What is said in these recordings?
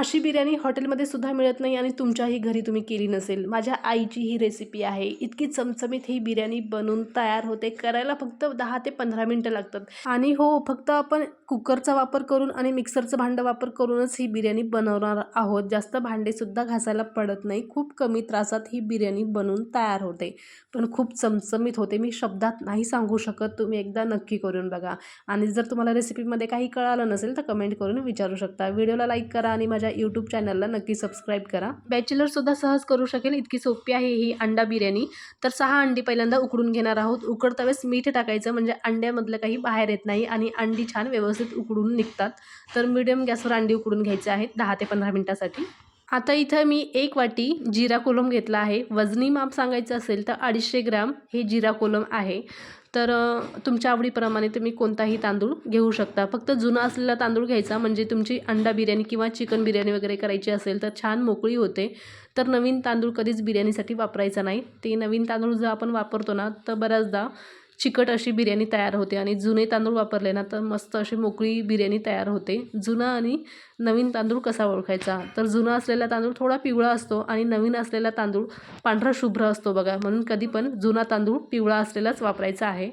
अशी बिर्याणी हॉटेलमध्ये सुद्धा मिळत नाही आणि तुमच्याही घरी तुम्ही केली नसेल. माझ्या आईची ही रेसिपी आहे. इतकी चमचमीत ही बिर्याणी बनवून तयार होते. करायला फक्त दहा ते पंधरा मिनटं लागतात. आणि हो फक्त आपण कुकरचा वापर करून आणि मिक्सरचं भांडं वापर करूनच ही बिर्याणी बनवणार आहोत. जास्त भांडेसुद्धा घासायला पडत नाही. खूप कमी त्रासात ही बिर्याणी बनवून तयार होते. पण खूप चमचमीत होते. मी शब्दात नाही सांगू शकत. तुम्ही एकदा नक्की करून बघा. आणि जर तुम्हाला रेसिपीमध्ये काही कळालं नसेल तर कमेंट करून विचारू शकता. व्हिडिओला लाईक करा आणि माझ्या यूट्यूब चॅनलला नक्की सबस्क्राईब करा. बॅचलरसुद्धा सहज करू शकेल. इतकी सोपी आहे ही अंडा बिर्याणी. तर सहा अंडी पहिल्यांदा उकडून घेणार आहोत. उकडता वेळेस मीठ टाकायचं. म्हणजे अंड्यामधलं काही बाहेर येत नाही आणि अंडी छान व्यवस्थित उकडून निघतात. तर मिडियम गॅसवर अंडी उकडून घ्यायचे आहेत दहा ते पंधरा मिनटासाठी. आता इथं मी एक वाटी जिरा कोलम घेतला आहे. वजनी माप सांगायचं असेल तर अडीचशे ग्रॅम हे जिरा कोलम आहे. तर तुमच्या आवडीप्रमाणे तुम्ही कोणताही तांदूळ घेऊ शकता. फक्त जुना असलेला तांदूळ घ्यायचा. म्हणजे तुमची अंडा बिर्याणी किंवा चिकन बिर्याणी वगैरे करायची असेल तर छान मोकळी होते. तर नवीन तांदूळ कधीच बिर्याणीसाठी वापरायचा नाही. ते नवीन तांदूळ जर आपण वापरतो ना तर बऱ्याचदा चिकट अशी बिर्याणी तयार होते आणि जुने तांदूळ वापरले ना तर मस्त अशी मोकळी बिर्याणी तयार होते. जुना आणि नवीन तांदूळ कसा ओळखायचा? तर जुना असलेला तांदूळ थोडा पिवळा असतो आणि नवीन असलेला तांदूळ पांढरा शुभ्र असतो बघा म्हणून कधी पण जुना तांदूळ पिवळा असलेलाच वापरायचा आहे.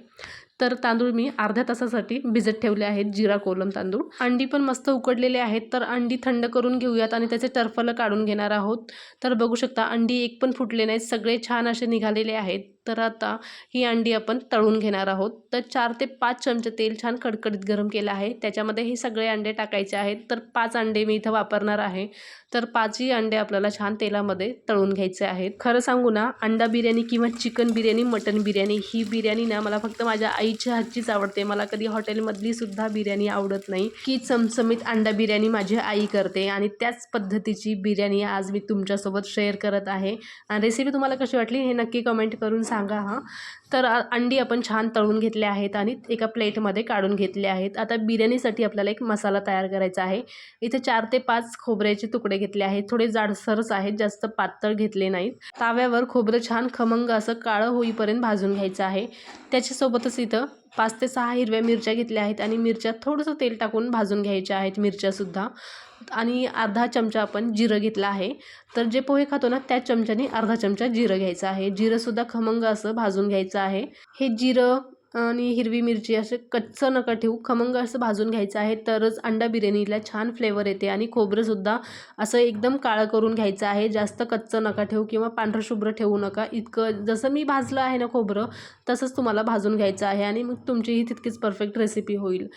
तर तांदूळ मी अर्ध्या तासासाठी भिजत ठेवले आहेत जिरा कोलम तांदूळ. अंडी पण मस्त उकडलेले आहेत तर अंडी थंड करून घेऊयात आणि त्याचे टर्फलं काढून घेणार आहोत. तर बघू शकता अंडी एक पण फुटले नाहीत सगळे छान असे निघालेले आहेत. तर आता ही अंडी आपण तळून घेणार आहोत. तर चार ते पाच चमचे तेल छान कडकडीत गरम केलं आहे. त्याच्यामध्ये हे सगळे अंडे टाकायचे आहेत. तर पाच अंडे मी इथं वापरणार आहे. तर पाचही अंडे आपल्याला छान तेलामध्ये तळून घ्यायचे आहेत. खरं सांगू ना अंडा बिर्याणी किंवा चिकन बिर्याणी मटन बिर्याणी ही बिर्याणी ना मला फक्त माझ्या आईच्या हातचीच आवडते. मला कधी हॉटेलमधली सुद्धा बिर्याणी आवडत नाही. की चमचमीत अंडा बिर्याणी माझी आई करते आणि त्याच पद्धतीची बिर्याणी आज मी तुमच्यासोबत शेअर करत आहे. आणि रेसिपी तुम्हाला कशी वाटली हे नक्की कमेंट करून सांगा. सांगा हां. तर अंडी आपण छान तळून घेतले आहेत आणि एका प्लेटमध्ये काढून घेतले आहेत. आता बिर्याणीसाठी आपल्याला एक मसाला तयार करायचा आहे. इथे चार ते पाच खोबऱ्याचे तुकडे घेतले आहेत. थोडे जाडसरच आहेत जास्त पातळ घेतले नाहीत. ताव्यावर खोबरं छान खमंग असं काळं होईपर्यंत भाजून घ्यायचं आहे. त्याच्यासोबतच इथं पाच ते सहा हिरव्या मिरच्या घेतल्या आहेत आणि मिरच्या थोडंसं तेल टाकून भाजून घ्यायच्या आहेत मिरच्यासुद्धा. आणि अर्धा चमचा आपण जिरं घेतलं आहे. तर जे पोहे खातो ना त्या चमच्याने अर्धा चमचा जिरं घ्यायचं आहे. जिरंसुद्धा खमंग असं भाजून घ्यायचं आहे. हे जिरं आणि हिरवी मिरची असे कच्चं नका ठेवू. खमंग असं भाजून घ्यायचं आहे तरच अंडा बिर्याणीला छान फ्लेवर येते आणि खोबरंसुद्धा असं एकदम काळं करून घ्यायचं आहे. जास्त कच्चं नका ठेवू किंवा पांढरं शुभ्र ठेवू नका. इतकं जसं मी भाजलं आहे ना खोबरं तसंच तुम्हाला भाजून घ्यायचं आहे आणि मग तुमची ही तितकीच परफेक्ट रेसिपी होईल.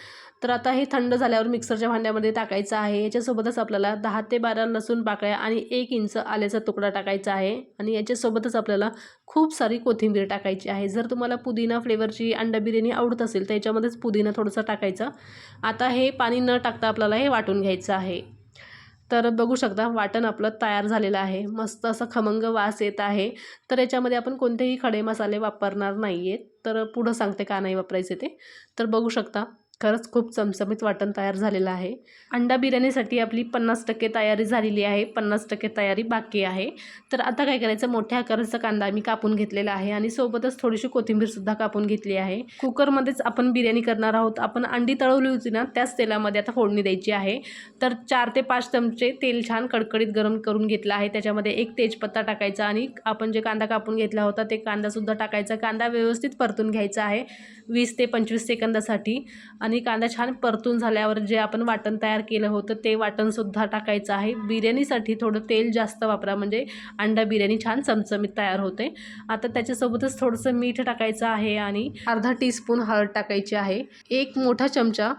तर आता हे थंड झाल्यावर मिक्सरच्या भांड्यामध्ये टाकायचं आहे. याच्यासोबतच आपल्याला दहा ते बारा लसूण पाकळ्या आणि एक इंच आल्याचा तुकडा टाकायचा आहे. आणि याच्यासोबतच आपल्याला खूप सारी कोथिंबीर टाकायची आहे. जर तुम्हाला पुदिना फ्लेवरची अंडा बिर्याणी आवडत असेल तर याच्यामध्येच पुदिना थोडंसं टाकायचं. आता हे पाणी न टाकता आपल्याला हे वाटून घ्यायचं आहे. तर बघू शकता वाटण आपलं तयार झालेलं आहे. मस्त असं खमंग वास येत आहे. तर याच्यामध्ये आपण कोणतेही खडे मसाले वापरणार नाही आहेत तर पुढं सांगते का नाही वापरायचे ते. तर बघू शकता खरंच खूप चमचमीत वाटण तयार झालेलं आहे. अंडा बिर्याणीसाठी आपली पन्नास टक्के तयारी झालेली आहे. पन्नास टक्के तयारी बाकी आहे. तर आता काय करायचं? मोठ्या आकाराचा कांदा मी कापून घेतलेला आहे आणि सोबतच थोडीशी कोथिंबीरसुद्धा कापून घेतली आहे. कुकरमध्येच आपण बिर्याणी करणार आहोत. आपण अंडी तळवली होती ना त्याच तेलामध्ये आता फोडणी द्यायची आहे. तर चार ते पाच चमचे तेल छान कडकडीत गरम करून घेतलं आहे. त्याच्यामध्ये एक तेजपत्ता टाकायचा आणि आपण जे कांदा कापून घेतला होता ते कांदासुद्धा टाकायचा. कांदा व्यवस्थित परतून घ्यायचा आहे. वीस ते पंचवीस सेकंदासाठी. आणि कांदा छान परतून झाल्यावर जे आपण वाटण तयार केलं होतं ते वाटणसुद्धा टाकायचं आहे. बिर्याणीसाठी थोडं तेल जास्त वापरा म्हणजे अंडा बिर्याणी छान चमचमीत तयार होते. आता त्याच्यासोबतच थोडंसं मीठ टाकायचं आहे आणि अर्धा टीस्पून हळद टाकायची आहे. एक मोठा चमचा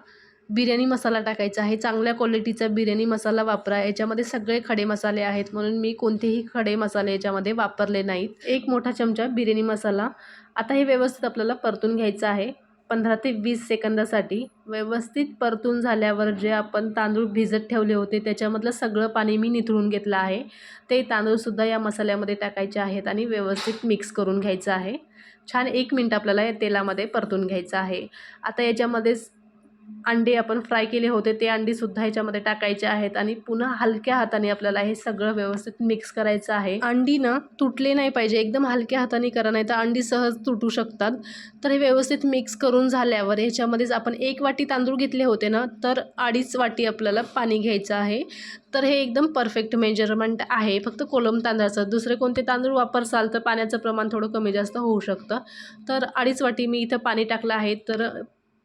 बिर्याणी मसाला टाकायचा आहे. चांगल्या क्वालिटीचा बिर्याणी मसाला वापरा. याच्यामध्ये सगळे खडे मसाले आहेत म्हणून मी कोणतेही खडे मसाले याच्यामध्ये वापरले नाहीत. एक मोठा चमचा बिर्याणी मसाला. आता हे व्यवस्थित आपल्याला परतून घ्यायचं आहे. पंधरा ते वीस सेकंदासाठी व्यवस्थित परतून झाल्यावर जे आपण तांदूळ भिजत ठेवले होते त्याच्यामधलं सगळं पाणी मी निथळून घेतलं आहे. ते तांदूळसुद्धा या मसाल्यामध्ये टाकायचे आहेत आणि व्यवस्थित मिक्स करून घ्यायचं आहे. छान एक मिनटं आपल्याला या तेलामध्ये परतून घ्यायचं आहे. आता याच्यामध्येच अंडे आपण फ्राय केले होते ते अंडीसुद्धा ह्याच्यामध्ये टाकायचे आहेत आणि पुन्हा हलक्या हाताने आपल्याला हे सगळं व्यवस्थित मिक्स करायचं आहे. अंडी ना तुटले नाही पाहिजे एकदम हलक्या हाताने करा नाही तर अंडी सहज तुटू शकतात. तर हे व्यवस्थित मिक्स करून झाल्यावर ह्याच्यामध्येच आपण एक वाटी तांदूळ घेतले होते ना तर अडीच वाटी आपल्याला पाणी घ्यायचं आहे. तर हे एकदम परफेक्ट मेजरमेंट आहे. फक्त कोलम तांदळाचं दुसरे कोणते तांदूळ वापरसाल तर पाण्याचं प्रमाण थोडं कमी जास्त होऊ शकतं. तर अडीच वाटी मी इथं पाणी टाकलं आहे तर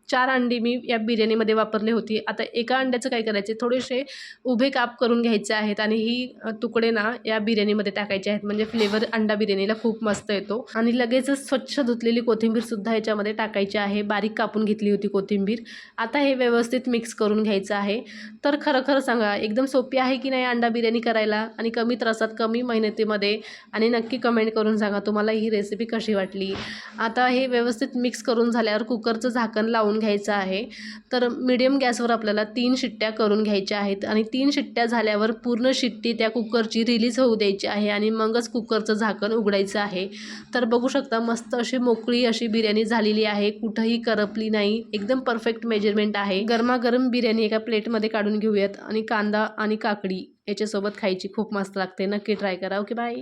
चार अंडी मी या बिर्याणीमध्ये वापरले होती. आता एका अंड्याचं काय करायचे थोडेसे उभे काप करून घ्यायचे आहेत आणि ही तुकडे ना या बिर्याणीमध्ये टाकायचे आहेत. म्हणजे फ्लेवर अंडा बिर्याणीला खूप मस्त येतो. आणि लगेचच स्वच्छ धुतलेली कोथिंबीरसुद्धा याच्यामध्ये टाकायची आहे. बारीक कापून घेतली होती कोथिंबीर. आता हे व्यवस्थित मिक्स करून घ्यायचं आहे. तर खरं खरं सांगा एकदम सोपी आहे की नाही अंडा बिर्याणी करायला? आणि कमी त्रासात कमी मेहनतीमध्ये? आणि नक्की कमेंट करून सांगा तुम्हाला ही रेसिपी कशी वाटली? आता हे व्यवस्थित मिक्स करून झाल्यावर कुकरचं झाकण लावून घ्यायचं आहे. तर मिडियम गॅसवर आपल्याला तीन शिट्ट्या करून घ्यायच्या आहेत आणि तीन शिट्ट्या झाल्यावर पूर्ण शिट्टी त्या कुकरची रिलीज होऊ द्यायची आहे आणि मगच कुकरचं झाकण उघडायचं आहे. तर बघू शकता मस्त अशी मोकळी अशी बिर्याणी झालेली आहे. कुठंही करपली नाही. एकदम परफेक्ट मेजरमेंट आहे. गरमागरम बिर्याणी एका प्लेटमध्ये काढून घेऊयात आणि कांदा आणि काकडी याच्यासोबत खायची खूप मस्त लागते. नक्की ट्राय करा. Okay bye